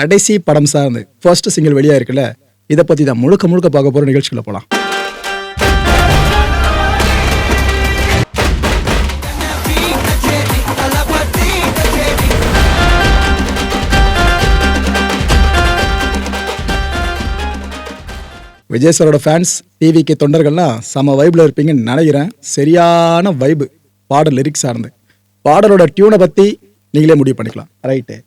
கடைசி படம் சார்ந்து ஃபர்ஸ்ட் சிங்கிள் வெளியா இருக்குல்ல இதை பத்தி தான் முழுக்க முழுக்க பார்க்க போற நிகழ்ச்சிகளை போலாம். விஜய் சாரோட ஃபேன்ஸ் டிவிக்கு தொண்டர்கள்லாம் செம வைப்ல இருப்பீங்கன்னு நினைக்கிறேன். சரியான வைபு பாடல் லிரிக்ஸ் சார்ந்து. பாடலோட டியூனை பத்தி நீங்களே முடிவு பண்ணிக்கலாம். ரைட்டு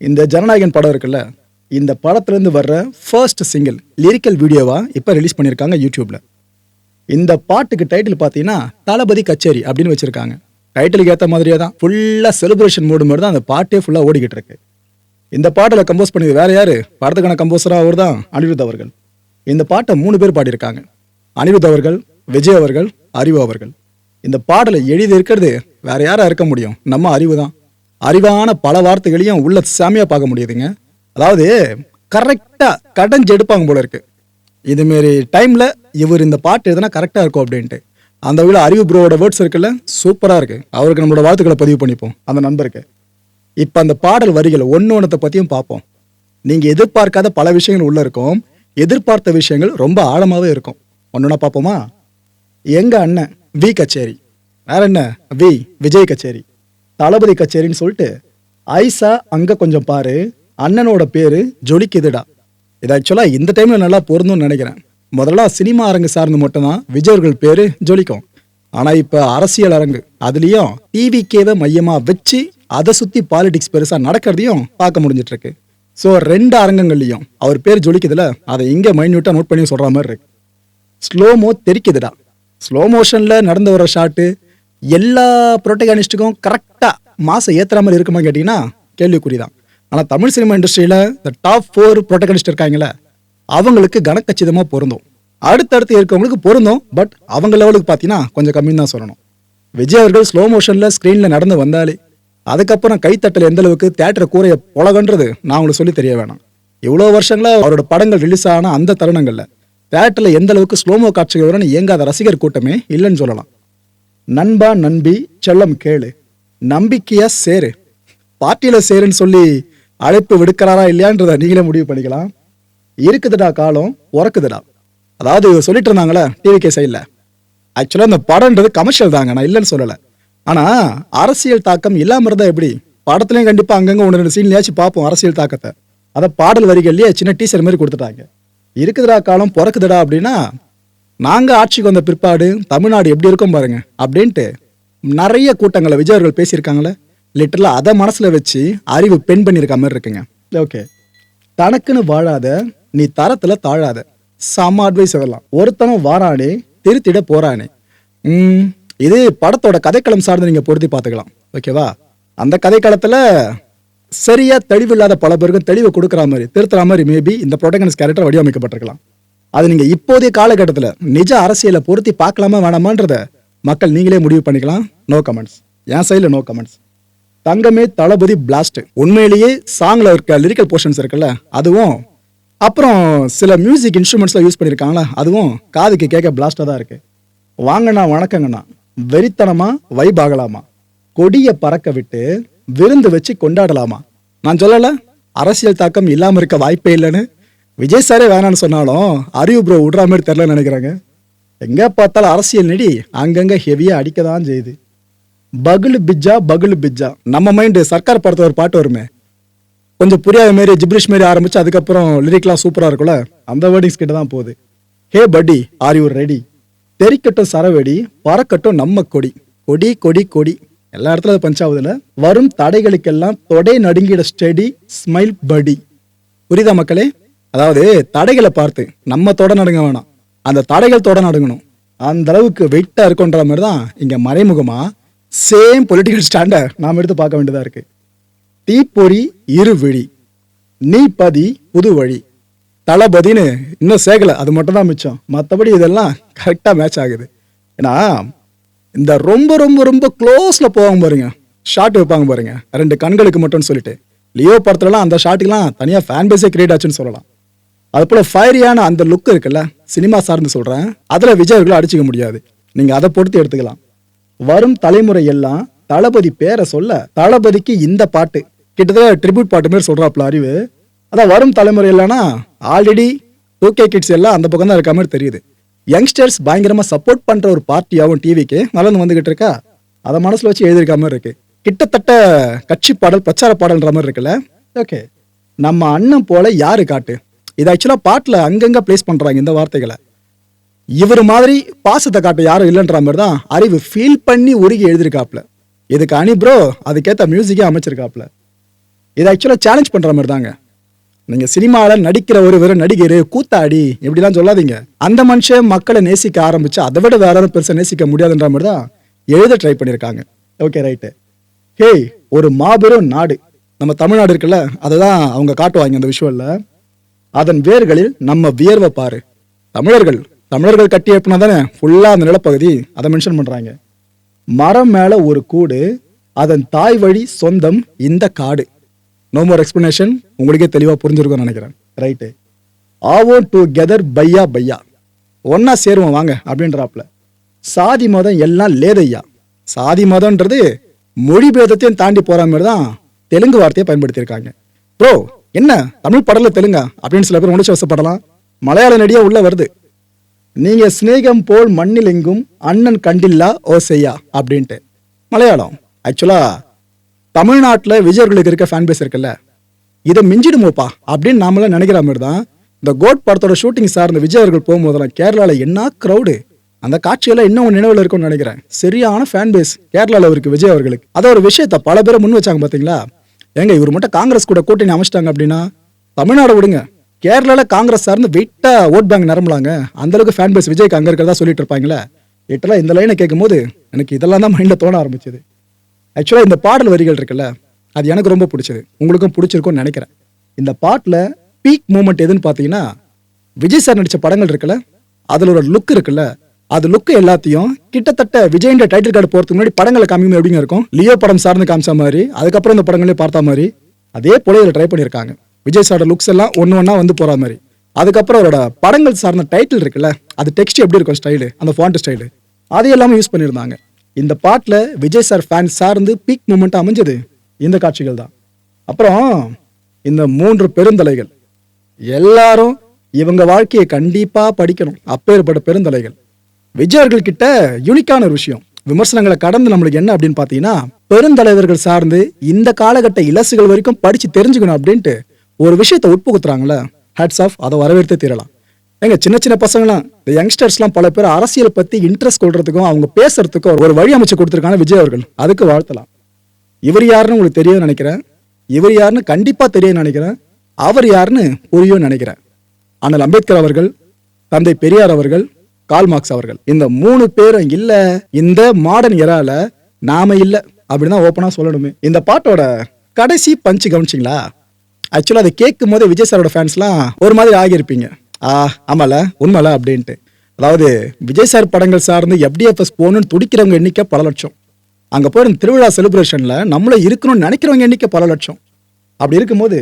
இந்த ஜனநாயகன் படம் இருக்குல்ல இந்த படத்துலேருந்து வர்ற ஃபர்ஸ்ட் சிங்கிள் லிரிக்கல் வீடியோவா இப்போ ரிலீஸ் பண்ணியிருக்காங்க யூடியூப்பில் இந்த பாட்டுக்கு டைட்டில் பார்த்தீங்கன்னா தளபதி கச்சேரி அப்படின்னு வச்சுருக்காங்க. டைட்டிலுக்கு ஏற்ற மாதிரியே தான் ஃபுல்லாக செலிப்ரேஷன் மூடு மாதிரி தான் அந்த பாட்டே ஃபுல்லாக ஓடிக்கிட்டு இருக்கு. இந்த பாட்டில் கம்போஸ் பண்ணது வேற யார்? படத்துக்கான கம்போசராக அவர் தான் அனிருத் அவர்கள். இந்த பாட்டை மூணு பேர் பாடியிருக்காங்க. அனிருத் அவர்கள் விஜய் அவர்கள் அறிவு அவர்கள். இந்த பாடலை எழுதி இருக்கிறது வேற யாராக இருக்க முடியும்? நம்ம அறிவு தான். அறிவான பல வார்த்தைகளையும் உள்ள சாமியா பார்க்க முடியுதுங்க. அதாவது கரெக்டா கடைஞ்சு எடுப்பாங்க போல இருக்கு. இதுமாரி டைம்ல இவர் இந்த பாட்டு எதுனா கரெக்டா இருக்கும் அப்படின்ட்டு. அந்த வகையில் அறிவு ப்ரோவோட வேர்ட்ஸ் இருக்குல்ல சூப்பரா இருக்கு. அவருக்கு நம்மளோட வாழ்த்துக்களை பதிவு பண்ணிப்போம். அந்த நண்பருக்கு. இப்ப அந்த பாடல் வரிகள் ஒன்று ஒன்றத்தை பத்தியும் பார்ப்போம். நீங்க எதிர்பார்க்காத பல விஷயங்கள் உள்ள இருக்கும். எதிர்பார்த்த விஷயங்கள் ரொம்ப ஆழமாவே இருக்கும். ஒன்னொன்னா பார்ப்போமா? எங்க அண்ணன் வி கச்சேரி. வேற என்ன? வி விஜய் கச்சேரி. தளபதி கச்சேரின்னு சொல்லிட்டு ஐசா அங்க கொஞ்சம் பாரு அண்ணனோட பேரு ஜொலிக்குதுடா. இது ஆக்சுவலா இந்த டைம்ல நல்லா பொருந்தும்னு நினைக்கிறேன். முதல்ல சினிமா அரங்கு சார்ந்து மட்டும்தான் விஜயர்கள் பேர் பேரு ஜொலிக்கும். ஆனா இப்ப அரசியல் அரங்கு அதுலயும் டிவிக்கேவை மையமா வச்சு அதை சுத்தி பாலிடிக்ஸ் பெருசா நடக்கிறதையும் பார்க்க முடிஞ்சிட்டு இருக்கு ஸோ ரெண்டு அரங்கங்கள்லையும் அவர் பேர் ஜொலிக்குதுல அதை இங்க மைன்யூட்டா நோட் பண்ணி சொல்ற மாதிரி இருக்கு. ஸ்லோமோ தெரிக்குதுடா. ஸ்லோ மோஷன்ல நடந்து வர ஷாட்டு எல்லா புரோட்டகானிஸ்ட்டுக்கும் கரெக்டாக மாதம் ஏற்றுற மாதிரி இருக்குமா கேட்டிங்கன்னா கேள்விக்குறி தான் ஆனால் தமிழ் சினிமா இண்டஸ்ட்ரியில் இந்த டாப் ஃபோர் புரோட்டகானிஸ்ட் இருக்காங்களே அவங்களுக்கு கனக்கச்சிதமாக பொருந்தும். அடுத்தடுத்து இருக்கவங்களுக்கு பொருந்தும் பட் அவங்க லெவலுக்கு பார்த்தீங்கன்னா கொஞ்சம் கம்மின்னு தான் சொல்லணும். விஜய் அவர்கள் ஸ்லோ மோஷனில் ஸ்க்ரீனில் நடந்து வந்தாலே அதுக்கப்புறம் கைத்தட்டல் எந்த அளவுக்கு கூறையை கூரைய புலகன்றது நான் உங்களுக்கு சொல்லி தெரிய வேணாம். இவ்வளோ வருஷங்களாக அவரோட படங்கள் ரிலீஸ் ஆன அந்த தருணங்களில் தேட்டரில் எந்த அளவுக்கு ஸ்லோமோ காட்சிகள் வரும்னு இயங்காத ரசிகர் கூட்டமே இல்லைன்னு சொல்லலாம். நண்பா நம்பி செல்லம் கேளு. நம்பிக்கையா சேரு. பார்ட்டியில சேருன்னு சொல்லி அழைப்பு விடுக்கிறாரா இல்லையான்றத நீங்களே முடிவு பண்ணிக்கலாம். இருக்குதுடா காலம் உறக்குதுடா. அதாவது சொல்லிட்டு இருந்தாங்களே டிவிகே சைடில் ஆக்சுவலாக இந்த படம்ன்றது கமர்ஷியல் தாங்க நான் இல்லைன்னு சொல்லலை. ஆனால் அரசியல் தாக்கம் இல்லாமல் இருந்தால் எப்படி? படத்துலையும் கண்டிப்பாக அங்கங்கே ஒன்று ரெண்டு சீன்லையாச்சும் பார்ப்போம் அரசியல் தாக்கத்தை. அதை பாடல் வரிகள்லேயே சின்ன டீச்சர் மாதிரி கொடுத்துட்டாங்க. இருக்குதுடா காலம் பிறக்குதுடா அப்படின்னா நாங்கள் ஆட்சிக்கு வந்த பிற்பாடு தமிழ்நாடு எப்படி இருக்கும் பாருங்க அப்படின்ட்டு நிறைய கூட்டங்களை விஜய் அவர்கள் பேசியிருக்காங்களே. லிட்டரலாக அதை மனசில் வச்சு அறிவு பெண் பண்ணியிருக்க மாதிரி இருக்குங்க. ஓகே தனக்குன்னு வாழாத நீ தரத்தில் தாழாத. சம அட்வைஸ் வரலாம் ஒருத்தனும் வாரானே திருத்திட போறானே. ம், இது படத்தோட கதைக்களம் சார்ந்து நீங்கள் பொருத்தி பார்த்துக்கலாம். ஓகேவா அந்த கதைக்களத்தில் சரியாக தெளிவு இல்லாத பல பேருக்கும் தெளிவு கொடுக்குற மாதிரி திருத்துற மாதிரி மேபி இந்த ப்ரொட்டகன்ஸ் கேரக்டர் வடிவமைக்கப்பட்டிருக்கலாம். அது நீங்க இப்போதைய காலகட்டத்தில் நிஜ அரசியலை பொருத்தி பார்க்கலாமா வேணாமான்றத மக்கள் நீங்களே முடிவு பண்ணிக்கலாம். நோ கமெண்ட்ஸ் என் சைடில் நோ கமெண்ட்ஸ் தங்கமே தளபதி பிளாஸ்ட் உண்மையிலேயே சாங்ல இருக்க லிரிக்கல் போர்ஷன்ஸ் இருக்குல்ல அதுவும். அப்புறம் சில மியூசிக் இன்ஸ்ட்ருமெண்ட்ஸ்லாம் யூஸ் பண்ணியிருக்காங்களா அதுவும் காதுக்கு கேட்க பிளாஸ்டாக தான் இருக்குது வாங்கண்ணா வணக்கங்கண்ணா. வெறித்தனமா வைப் ஆகலாமா? கொடியை பறக்க விட்டு விருந்து வச்சு கொண்டாடலாமா? நான் சொல்லலை அரசியல் தாக்கம் இல்லாமல் இருக்க வாய்ப்பே இல்லைன்னு. விஜய் சாரே வேணாம்னு சொன்னாலும் அறிவு ப்ரோ விடுற மாதிரி தெரிலன்னு நினைக்கிறாங்க. எங்கே பார்த்தாலும் அரசியல் நெடி அங்கங்கே ஹெவியாக அடிக்க தான் செய்யுது. பகுலு பிஜ்ஜா பகுலு பிஜ்ஜா. நம்ம மைண்டு சர்க்கார் படத்தில் ஒரு பாட்டு வருமே. கொஞ்சம் புரியாத மாரி ஜிப்ரிஷ் மாரி ஆரம்பிச்சு அதுக்கப்புறம் லிரிக்லாம் சூப்பராக இருக்கும்ல. அந்த வேர்டிங்ஸ் கிட்ட தான் போகுது. Hey buddy are you ready தெரிக்கட்டும் சரவெடி பறக்கட்டும் நம்ம கொடி. கொடி கொடி கொடி. எல்லா இடத்துல அது பஞ்ச் ஆகுதுல வரும் தடைகளுக்கெல்லாம் தொடை நடுங்கிட ஸ்டெடி ஸ்மைல் படி புரியுதா மக்களே? அதாவது தடைகளை பார்த்து நம்ம தொட நடுங்க வேணாம். அந்த தடைகள் தொட நடுங்கணும். அந்த அளவுக்கு வெயிட்டா இருக்குன்ற மாதிரி தான் இங்க மறைமுகமா சேம் பொலிட்டிக்கல் ஸ்டாண்டை நாம் எடுத்து பார்க்க வேண்டியதா இருக்கு. தீப்பொறி இரு விழி நீ பதி புது வழி தளபதின்னு இன்னும் சேர்க்கலை. அது மட்டும் தான் மிச்சம். மற்றபடி இதெல்லாம் கரெக்டாக மேட்ச் ஆகுது. ஏன்னா இந்த ரொம்ப ரொம்ப ரொம்ப க்ளோஸில் போவாங்க பாருங்க. ஷாட் வைப்பாங்க பாருங்க. ரெண்டு கண்களுக்கு மட்டும்னு சொல்லிட்டு. லியோ படத்துலலாம் அந்த ஷாட்டுக்கெலாம் தனியாக ஃபேன் பேஸே கிரியேட் ஆச்சுன்னு சொல்லலாம். அது போல ஃபயரியான அந்த லுக் இருக்குல்ல சினிமா சார்ந்து சொல்கிறேன் அதில் விஜய் அடிச்சிக்க அடிச்சுக்க முடியாது. நீங்கள் அதை பொறுத்து எடுத்துக்கலாம். வரும் தலைமுறை எல்லாம் தளபதி பேரை சொல்ல தளபதிக்கு இந்த பாட்டு கிட்டத்தட்ட ட்ரிபியூட் பாட்டு மாதிரி சொல்கிறாப்புல அறிவு. அதான் வரும் தலைமுறை இல்லைன்னா ஆல்ரெடி டூ கே கிட்ஸ் எல்லாம் அந்த பக்கம் தான் இருக்க மாதிரி தெரியுது. யங்ஸ்டர்ஸ் பயங்கரமாக சப்போர்ட் பண்ணுற ஒரு பார்ட்டியாகவும் டிவிக்கு வளர்ந்து வந்துகிட்டு இருக்கா? அதை மனசில் வச்சு எழுதியிருக்க மாதிரி இருக்கு. கிட்டத்தட்ட கட்சி பாடல் பிரச்சார பாடல்ன்ற மாதிரி இருக்குல்ல? ஓகே நம்ம அண்ணன் போல யாரு காட்டு? இது ஆக்சுவலாக பாட்டில் அங்கங்கே பிளேஸ் பண்ணுறாங்க இந்த வார்த்தைகளை. இவர் மாதிரி பாசத்தை காட்ட யாரும் இல்லைன்ற மாதிரி தான் அறிவு ஃபீல் பண்ணி உருகி எழுதியிருக்காப்ல இதுக்கு அனி ப்ரோ அதுக்கேற்ற மியூசிக்கே அமைச்சிருக்காப்ல இது ஆக்சுவலாக சேலஞ்ச் பண்ணுற மாதிரி தாங்க. நீங்கள் சினிமாவில் நடிக்கிற ஒரு வெறும் நடிகர் கூத்தாடி இப்படிலாம் சொல்லாதீங்க. அந்த மனுஷன் மக்களை நேசிக்க ஆரம்பிச்சு அதை விட வேற யாரும் பெருசாக நேசிக்க முடியாதுன்ற மாதிரி தான் எழுத ட்ரை பண்ணியிருக்காங்க. ஓகே ரைட்டு ஹேய் ஒரு மாபெரும் நாடு. நம்ம தமிழ்நாடு இருக்குல்ல அதை தான் அவங்க காட்டுவாங்க அந்த விஷுவலில் அதன் வேர்களில் நம்ம வியர்வை பாரு. தமிழர்கள் தமிழர்கள் கட்டி எழுப்பினா தானே ஃபுல்லாக அந்த நிலப்பகுதி அதை மென்ஷன் பண்ணுறாங்க மரம் மேலே ஒரு கூடு அதன் தாய் வழி சொந்தம் இந்த காடு. நோ மோர் எக்ஸ்பிளனேஷன் உங்களுக்கே தெளிவாக புரிஞ்சிருக்கும்னு நினைக்கிறேன். ரைட்டு ஆவோ டு கெதர் பையா பையா. ஒன்னா சேருவோம் வாங்க அப்படின்றாப்ல சாதி மதம் எல்லாம் லேதையா? சாதி மதம்ன்றது மொழி பேதத்தையும் தாண்டி போகிற மாதிரி தான் தெலுங்கு வார்த்தையை பயன்படுத்தியிருக்காங்க. ப்ரோ என்ன? தமிழ் படல தெலுங்கா? அப்படின்னு சில பேர் உணர்ச்சி வசப்படலாம். மலையாள நடிகா உள்ள வருது. நீங்க சிநேகம் போல் மண்ணில் எங்கும் அண்ணன் கண்டில்லா ஓ செய்யா? அப்படின்ட்டு. மலையாளம். ஆக்சுவலா தமிழ்நாட்டில் விஜயர்களுக்கு இருக்க ஃபேன் பேஸ் இருக்குல்ல. இதை மிஞ்சிடுமோப்பா? அப்படின்னு நாமெல்லாம் நினைக்கிற மாதிரி தான். இந்த கோட் படத்தோட ஷூட்டிங் சார்ந்த விஜய் அவர்கள் போகும்போதெல்லாம் கேரளாவில் என்ன க்ரௌடு அந்த காட்சியெல்லாம் இன்னும் நினைவில் இருக்கும்னு நினைக்கிறேன். சரியான ஃபேன் பேஸ் கேரளாவில் இருக்கு விஜய் அவர்களுக்கு. அதை ஒரு விஷயத்த பல பேரை முன் வச்சாங்க பார்த்தீங்களா ஏங்க இவர் மட்டும் காங்கிரஸ் கூட கூட்டணி அமைச்சிட்டாங்க அப்படின்னா தமிழ்நாடு விடுங்க. கேரளால காங்கிரஸ் சார்ந்து வெயிட்டா ஓட் பேங்க் நிரம்பலாங்க. அந்த அளவுக்கு ஃபேன் பேஸ் விஜய்க்கு அங்க இருக்கிறதா சொல்லிட்டு இருப்பாங்களே. எட்டெல்லாம் இந்த லைனை கேட்கும்போது எனக்கு இதெல்லாம் தான் மைண்ட்ல தோண ஆரம்பிச்சது. ஆக்சுவலா இந்த பாடல் வரிகள் இருக்குல்ல அது எனக்கு ரொம்ப பிடிச்சது. உங்களுக்கும் பிடிச்சிருக்கும்னு நினைக்கிறேன். இந்த பாட்டில் பீக் மூமெண்ட் எதுன்னு பார்த்தீங்கன்னா விஜய் சார் நடித்த படங்கள் இருக்குல்ல அதில் ஒரு லுக் இருக்குல்ல அது லுக் எல்லாத்தையும் கிட்டத்தட்ட விஜயின் டைட்டில் கார்டு போறதுக்கு முன்னாடி படங்களை காமிக்கும் எப்படிங்க இருக்கும்? லியோ படம் சார்ந்து காமிச்ச மாதிரி அதுக்கப்புறம் இந்த படங்களே பார்த்த மாதிரி அதே போல இதில் ட்ரை பண்ணியிருக்காங்க. விஜய் சாரோட லுக்ஸ் எல்லாம் ஒன்று ஒன்றா வந்து போகிற மாதிரி. அதுக்கப்புறம் அவரோட படங்கள் சார்ந்த டைட்டில் இருக்குல்ல அது டெக்ஸ்ட் எப்படி இருக்கும் ஸ்டைலு அந்த ஃபாண்ட் ஸ்டைலு அது எல்லாமே யூஸ் பண்ணியிருந்தாங்க. இந்த பாட்டில் விஜய் சார் ஃபேன் சார்ந்து பீக் மூமெண்ட் அமைஞ்சது இந்த காட்சிகள் தான். அப்புறம் இந்த மூன்று பெருந்தலைகள். எல்லாரும் இவங்க வாழ்க்கையை கண்டிப்பாக படிக்கணும். அப்பேற்பட்ட பெருந்தலைகள். விஜயர்கள் கிட்ட யூனிக்கான ஒரு விஷயம். விமர்சனங்களை கடந்து நம்மளுக்கு என்ன அப்படின்னு பார்த்தீங்கன்னா பெருந்தலைவர்கள் சார்ந்து இந்த காலகட்ட இலசுகள் வரைக்கும் படித்து தெரிஞ்சுக்கணும் அப்படின்ட்டு ஒரு விஷயத்தை உட்புகுத்துறாங்களே ஹேட்ஸ் ஆஃப் அதை வரவேற்றே தீரலாம். ஏங்க சின்ன சின்ன பசங்களாம் இந்த யங்ஸ்டர்ஸ்லாம் பல பேர் அரசியல் பற்றி இன்ட்ரெஸ்ட் கொள்றதுக்கும் அவங்க பேசுறதுக்கும் ஒரு வழி அமைச்சு கொடுத்துருக்காங்க விஜய் அவர்கள். அதுக்கு வாழ்த்தலாம். இவர் யாருன்னு உங்களுக்கு தெரியும்னு நினைக்கிறேன். இவர் யாருன்னு கண்டிப்பாக தெரியும்னு நினைக்கிறேன். அவர் யாருன்னு புரியும்னு நினைக்கிறேன். ஆனால் அம்பேத்கர் அவர்கள் தந்தை பெரியார் அவர்கள் கால் மார்க்ஸ் அவர்கள் இந்த மூணு பேரும் இல்ல இந்த மாடர்ன் எரால நாம இல்ல அப்படிதான் ஓப்பனா சொல்லணுமே. இந்த பாட்டோட கடைசி பஞ்சு கவனிச்சிங்களா? ஆக்சுவலாக அதை கேட்கும் போதே விஜய் சாரோட ஃபேன்ஸ்லாம் ஒரு மாதிரி ஆகியிருப்பீங்க. ஆ ஆமால உண்மைல அப்படின்ட்டு. அதாவது விஜய் சார் படங்கள் சார்ந்து எஃப்டிஎஃப்எஸ் போகணும்னு துடிக்கிறவங்க எண்ணிக்கை பல லட்சம். அங்கே போய் திருவிழா செலிப்ரேஷனில் நம்மளே இருக்கணும்னு நினைக்கிறவங்க எண்ணிக்கை பல லட்சம். அப்படி இருக்கும்போது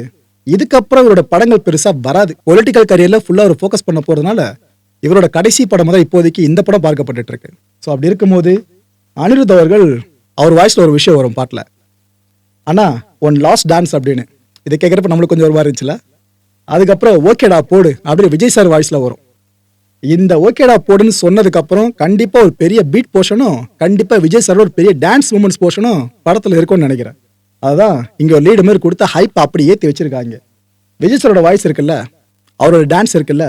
இதுக்கப்புறம் இவரோட படங்கள் பெருசாக வராது. பொலிட்டிக்கல் கரியரில் ஃபுல்லாக ஒரு ஃபோக்கஸ் பண்ண போகிறதுனால இவரோட கடைசி படம் தான் இப்போதைக்கு இந்த படம் பார்க்கப்பட்டு இருக்கு ஸோ அப்படி இருக்கும்போது அனிருத் அவர்கள் அவர் வாய்ஸில் ஒரு விஷயம் வரும் பாட்டில். அண்ணா ஒன் லாஸ்ட் டான்ஸ் அப்படின்னு. இதை கேட்குறப்ப நம்மளுக்கு கொஞ்சம் ஒரு மாதிரி இருந்துச்சுல? அதுக்கப்புறம் ஓகேடா போடு அப்படின்னு விஜய் சார் வாய்ஸில் வரும். இந்த ஓகேடா போடுன்னு சொன்னதுக்கப்புறம் கண்டிப்பாக ஒரு பெரிய பீட் போர்ஷனும் கண்டிப்பாக விஜய் சாரோட ஒரு பெரிய டான்ஸ் மூமெண்ட்ஸ் போர்ஷனும் படத்தில் இருக்கும்னு நினைக்கிறேன். அதுதான் இங்கே ஒரு லீடு மாதிரி கொடுத்த ஹைப் அப்படி ஏற்றி வச்சிருக்காங்க. விஜய் சாரோட வாய்ஸ் இருக்குல்ல? அவரோட டான்ஸ் இருக்குல்ல?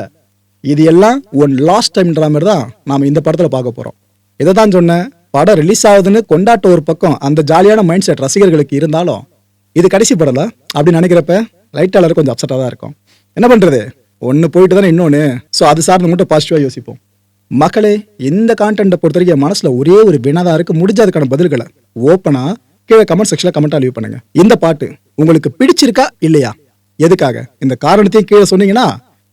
இது எல்லாம் ஒன் லாஸ்ட் டைம்ன்ற மாதிரி தான் நாம் இந்த படத்தில் பார்க்க போகிறோம் இதை தான் சொன்னேன் படம் ரிலீஸ் ஆகுதுன்னு கொண்டாட்ட ஒரு பக்கம் அந்த ஜாலியான மைண்ட் செட் ரசிகர்களுக்கு இருந்தாலும் இது கடைசி படலை அப்படின்னு நினைக்கிறப்ப லைட்டாளர் கொஞ்சம் அப்செட்டாக தான் இருக்கும். என்ன பண்ணுறது ஒன்று போயிட்டு தானே இன்னொன்று ஸோ அது சார்ந்து மட்டும் பாசிட்டிவாக யோசிப்போம். மக்களே இந்த கான்டென்ட்டை பொறுத்த வரைக்கும் மனசில் ஒரே ஒரு வினாதாக இருக்குது முடிஞ்ச அதுக்கான பதில்களை ஓப்பனாக கீழே கமெண்ட் செக்ஷனில் கமெண்ட்டாக லீவ் பண்ணுங்க. இந்த பாட்டு உங்களுக்கு பிடிச்சிருக்கா இல்லையா? எதுக்காக? இந்த காரணத்தையும் கீழே சொன்னீங்கன்னா